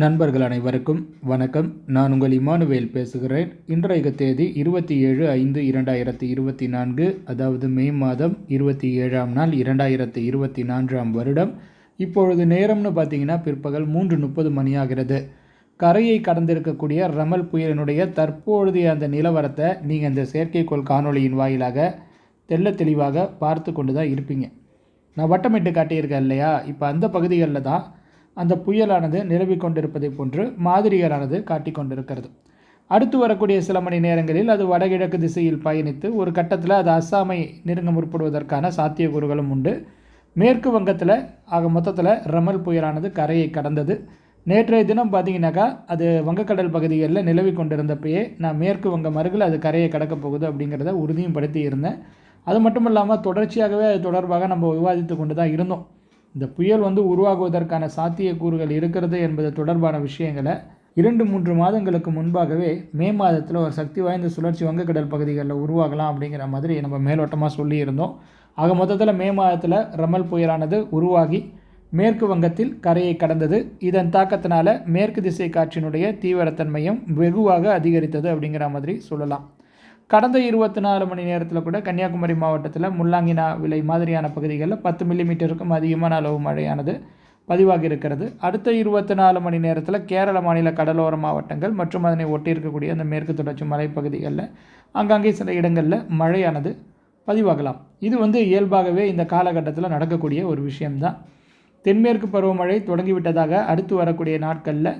நண்பர்கள் அனைவருக்கும் வணக்கம். நான் உங்கள் இமானுவேல் பேசுகிறேன். இன்றைய தேதி இருபத்தி ஏழு ஐந்து இரண்டாயிரத்தி இருபத்தி நான்கு அதாவது மே மாதம் இருபத்தி ஏழாம் நாள் இரண்டாயிரத்தி இருபத்தி நான்காம் வருடம். இப்பொழுது நேரம்னு பார்த்தீங்கன்னா பிற்பகல் மூன்று முப்பது மணியாகிறது. கரையை கடந்திருக்கக்கூடிய ரமல் புயலினுடைய தற்பொழுதைய அந்த நிலவரத்தை நீங்கள் இந்த செயற்கைக்கோள் காணொளியின் வாயிலாக தெல்ல தெளிவாக பார்த்து கொண்டு தான் இருப்பீங்க. நான் வட்டமிட்டு காட்டியிருக்கேன் இல்லையா? இப்போ அந்த பகுதிகளில் தான் அந்த புயலானது நிலவி கொண்டிருப்பதை போன்று மாதிரிகளானது காட்டி கொண்டிருக்கிறது. அடுத்து வரக்கூடிய சில மணி நேரங்களில் அது வடகிழக்கு திசையில் பயணித்து ஒரு கட்டத்தில் அது அஸ்ஸாமை நெருங்க முற்படுவதற்கான சாத்தியக்கூறுகளும் உண்டு. மேற்கு வங்கத்தில் ஆக மொத்தத்தில் ரமல் புயலானது கரையை கடந்தது. நேற்றைய தினம் பார்த்தீங்கன்னாக்கா அது வங்கக்கடல் பகுதிகளில் நிலவி கொண்டிருந்தப்பயே நான் மேற்கு வங்கம் அருகில் அது கரையை கடக்கப் போகுது அப்படிங்கிறத உறுதியும் படுத்தி இருந்தேன். அது மட்டும் இல்லாமல் தொடர்ச்சியாகவே அது தொடர்பாக நம்ம விவாதித்து கொண்டு தான் இருந்தோம். இந்த புயல் வந்து உருவாகுவதற்கான சாத்தியக்கூறுகள் இருக்கிறது என்பது தொடர்பான விஷயங்களை இரண்டு மூன்று மாதங்களுக்கு முன்பாகவே மே மாதத்தில் ஒரு சக்தி வாய்ந்த சுழற்சி வங்கக்கடல் பகுதிகளில் உருவாகலாம் அப்படிங்கிற மாதிரி நம்ம மேலோட்டமாக சொல்லியிருந்தோம். ஆக மொத்தத்தில் மே மாதத்தில் ரமல் புயலானது உருவாகி மேற்கு வங்கத்தில் கரையை கடந்தது. இதன் தாக்கத்தினால மேற்கு திசை காற்றினுடைய தீவிரத்தன்மையும் வெகுவாக அதிகரித்தது அப்படிங்கிற மாதிரி சொல்லலாம். கடந்த இருபத்தி நாலு மணி நேரத்தில் கூட கன்னியாகுமரி மாவட்டத்தில் முள்ளாங்கினா விலை மாதிரியான பகுதிகளில் பத்து மில்லிமீட்டருக்கும் அதிகமான அளவு மழையானது பதிவாகி இருக்கிறது. அடுத்த இருபத்தி நாலு மணி நேரத்தில் கேரள மாநில கடலோர மாவட்டங்கள் மற்றும் அதனை ஒட்டி இருக்கக்கூடிய அந்த மேற்கு தொடர்ச்சி மலைப்பகுதிகளில் அங்கங்கே சில இடங்களில் மழையானது பதிவாகலாம். இது வந்து இயல்பாகவே இந்த காலகட்டத்தில் நடக்கக்கூடிய ஒரு விஷயம்தான். தென்மேற்கு பருவமழை தொடங்கிவிட்டதாக அடுத்து வரக்கூடிய நாட்களில்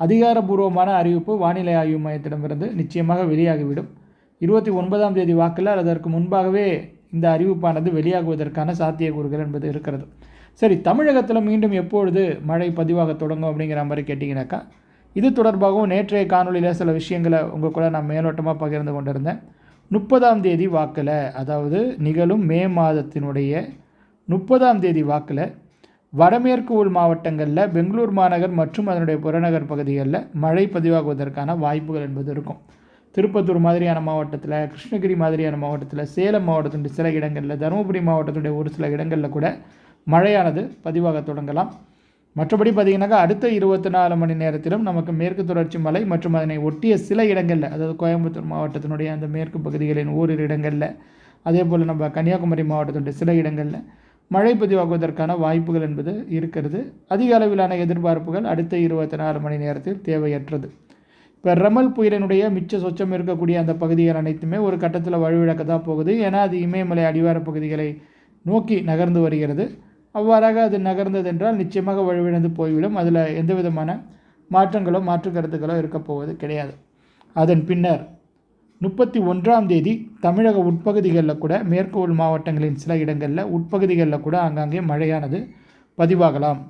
அதிகாரபூர்வமான அறிவிப்பு வானிலை ஆய்வு மையத்திடமிருந்து நிச்சயமாக வெளியாகிவிடும். இருபத்தி ஒன்பதாம் தேதி வாக்கில் அதற்கு முன்பாகவே இந்த அறிவிப்பானது வெளியாகுவதற்கான சாத்தியக்கூறுகள் என்பது இருக்கிறது. சரி தமிழகத்தில் மீண்டும் எப்பொழுது மழை பதிவாக தொடங்கும் அப்படிங்கிற மாதிரி கேட்டிங்கனாக்கா இது தொடர்பாகவும் நேற்றைய காணொலியில் சில விஷயங்களை உங்கள் கூட நான் மேலோட்டமாக பகிர்ந்து கொண்டிருந்தேன். முப்பதாம் தேதி வாக்கில் அதாவது நிகழும் மே மாதத்தினுடைய முப்பதாம் தேதி வாக்கில் வடமேற்கு உள் மாவட்டங்களில் பெங்களூர் மாநகர் மற்றும் அதனுடைய புறநகர் பகுதிகளில் மழை பதிவாகுவதற்கான வாய்ப்புகள் என்பது இருக்கும். திருப்பத்தூர் மாதிரியான மாவட்டத்தில் கிருஷ்ணகிரி மாதிரியான மாவட்டத்தில் சேலம் மாவட்டத்தினுடைய சில இடங்களில் தருமபுரி மாவட்டத்தினுடைய ஒரு சில இடங்களில் கூட மழையானது பதிவாக தொடங்கலாம். மற்றபடி பார்த்திங்கனாக்கா அடுத்த இருபத்தி நாலு மணி நேரத்திலும் நமக்கு மேற்கு தொடர்ச்சி மலை மற்றும் அதனை ஒட்டிய சில இடங்களில் அதாவது கோயம்புத்தூர் மாவட்டத்தினுடைய அந்த மேற்கு பகுதிகளின் ஓரிரு இடங்களில் அதே போல் நம்ம கன்னியாகுமரி மாவட்டத்தினுடைய சில இடங்களில் மழை பதிவாகுவதற்கான வாய்ப்புகள் என்பது இருக்கிறது. அதிக அளவிலான எதிர்பார்ப்புகள் அடுத்த இருபத்தி நாலு மணி நேரத்தில் தேவையற்றது. இப்போ ரமல் புயலினுடைய மிச்ச சொச்சம் இருக்கக்கூடிய அந்த பகுதிகள் அனைத்துமே ஒரு கட்டத்தில் வலுவிழக்க தான் போகுது. ஏன்னா அது இமயமலை அடிவார பகுதிகளை நோக்கி நகர்ந்து வருகிறது. அவ்வாறாக அது நகர்ந்ததென்றால் நிச்சயமாக வலுவிழந்து போய்விடும். அதில் எந்த விதமான மாற்றங்களோ மாற்று கருத்துக்களோ இருக்க போவது கிடையாது. அதன் பின்னர் முப்பத்தி ஒன்றாம் தேதி தமிழக உட்பகுதிகளில் கூட மேற்கு உள் மாவட்டங்களின் சில இடங்களில் உட்பகுதிகளில் கூட ஆங்காங்கே மழையானது பதிவாகலாம்.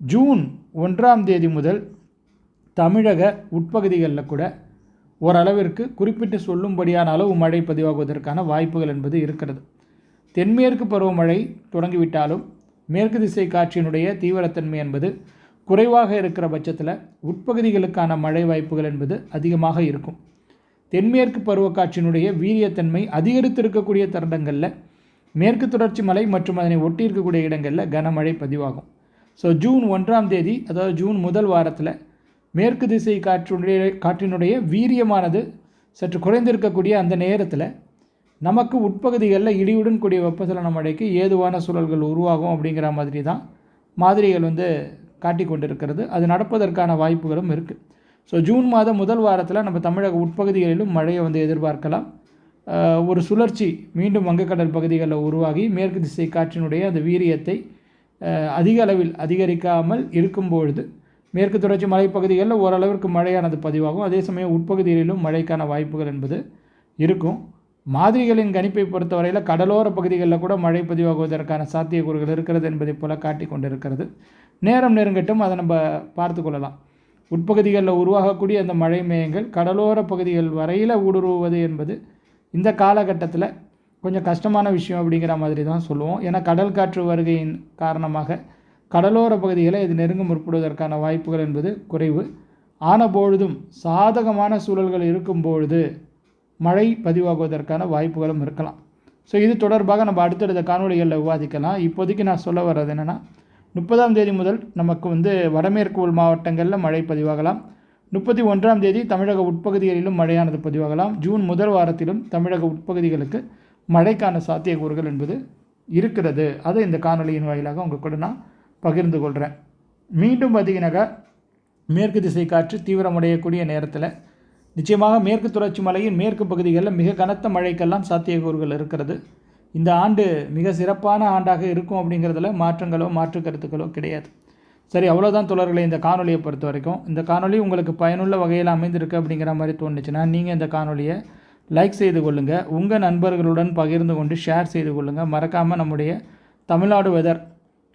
ஜூன் ஒன்றாம் தேதி முதல் தமிழக உட்பகுதிகளில் கூட ஓரளவிற்கு குறிப்பிட்டு சொல்லும்படியான அளவு மழை பதிவாகுவதற்கான வாய்ப்புகள் என்பது இருக்கிறது. தென்மேற்கு பருவமழை தொடங்கிவிட்டாலும் மேற்கு திசை காற்றினுடைய தீவிரத்தன்மை என்பது குறைவாக இருக்கிற பட்சத்தில் உட்பகுதிகளுக்கான மழை வாய்ப்புகள் என்பது அதிகமாக இருக்கும். தென்மேற்கு பருவக்காற்றினுடைய வீரியத்தன்மை அதிகரித்திருக்கக்கூடிய தருணங்களில் மேற்கு தொடர்ச்சி மலை மற்றும் அதனை ஒட்டி இருக்கக்கூடிய இடங்களில் கனமழை பதிவாகும். ஸோ ஜூன் ஒன்றாம் தேதி அதாவது ஜூன் முதல் வாரத்தில் மேற்கு திசை காற்றினுடைய காற்றினுடைய வீரியமானது சற்று குறைந்திருக்கக்கூடிய அந்த நேரத்தில் நமக்கு உட்பகுதிகளில் இடியுடன் கூடிய வெப்பசலன மழைக்கு ஏதுவான சூழல்கள் உருவாகும் அப்படிங்கிற மாதிரி தான் மாதிரிகள் வந்து காட்டி கொண்டிருக்கிறது. அது நடப்பதற்கான வாய்ப்புகளும் இருக்குது ஸோ ஜூன் மாதம் முதல் வாரத்தில் நம்ம தமிழக உட்பகுதிகளிலும் மழையை வந்து எதிர்பார்க்கலாம். ஒரு சுழற்சி மீண்டும் வங்கக்கடல் பகுதிகளில் உருவாகி மேற்கு திசை காற்றினுடைய அந்த வீரியத்தை அதிக அளவில் அதிகரிக்காமல் இருக்கும்பொழுது மேற்கு தொடர்ச்சி மலைப்பகுதிகளில் ஓரளவிற்கு மழையானது பதிவாகும். அதே சமயம் உட்பகுதிகளிலும் மழைக்கான வாய்ப்புகள் என்பது இருக்கும். மாதிரிகளின் கணிப்பை பொறுத்தவரையில் கடலோர பகுதிகளில் கூட மழை பதிவாகுவதற்கான சாத்தியக்கூறுகள் இருக்கிறது என்பதை போல காட்டி கொண்டிருக்கிறது. நேரம் நெருங்கட்டும் அதை நம்ம பார்த்து கொள்ளலாம். உட்பகுதிகளில் உருவாகக்கூடிய அந்த மழை மேயங்கள் கடலோர பகுதிகள் வரையில் ஊடுருவுவது என்பது இந்த காலகட்டத்தில் கொஞ்சம் கஷ்டமான விஷயம் அப்படிங்கிற மாதிரி தான் சொல்லுவோம். ஏன்னா கடல் காற்று வருகையின் காரணமாக கடலோர பகுதிகளை இது நெருங்க முற்படுவதற்கான வாய்ப்புகள் என்பது குறைவு. ஆனபொழுதும் சாதகமான சூழல்கள் இருக்கும்பொழுது மழை பதிவாகுவதற்கான வாய்ப்புகளும் இருக்கலாம். ஸோ இது தொடர்பாக நம்ம அடுத்தடுத்த காணொலிகளில் விவாதிக்கலாம். இப்போதைக்கு நான் சொல்ல வர்றது என்னென்னா முப்பதாம் தேதி முதல் நமக்கு வந்து வடமேற்கு உள் மாவட்டங்களில் மழை பதிவாகலாம். முப்பத்தி ஒன்றாம் தேதி தமிழக உட்பகுதிகளிலும் மழையானது பதிவாகலாம். ஜூன் முதல் வாரத்திலும் தமிழக உட்பகுதிகளுக்கு மழைக்கான சாத்தியக்கூறுகள் என்பது இருக்கிறது. அதை இந்த காணொளியின் வாயிலாக உங்கள் கூட நான் பகிர்ந்து கொள்கிறேன் மீண்டும் பார்த்தீங்கன்னாக்கா மேற்கு திசை காற்று தீவிரமடையக்கூடிய நேரத்தில் நிச்சயமாக மேற்கு தொடர்ச்சி மலையின் மேற்கு பகுதிகளில் மிக கனத்த மழைக்கெல்லாம் சாத்தியக்கூறுகள் இருக்கிறது. இந்த ஆண்டு மிக சிறப்பான ஆண்டாக இருக்கும் அப்படிங்கிறதுல மாற்றங்களோ மாற்று கருத்துக்களோ கிடையாது. சரி அவ்வளோதான் தொடர்களை இந்த காணொலியை பொறுத்த வரைக்கும். இந்த காணொலி உங்களுக்கு பயனுள்ள வகையில் அமைந்திருக்கு அப்படிங்கிற மாதிரி தோணுச்சுன்னா நீங்கள் இந்த காணொலியை லைக் செய்து கொள்ளுங்கள் உங்கள் நண்பர்களுடன் பகிர்ந்து கொண்டு ஷேர் செய்து கொள்ளுங்கள் மறக்காமல் நம்முடைய தமிழ்நாடு வெதர்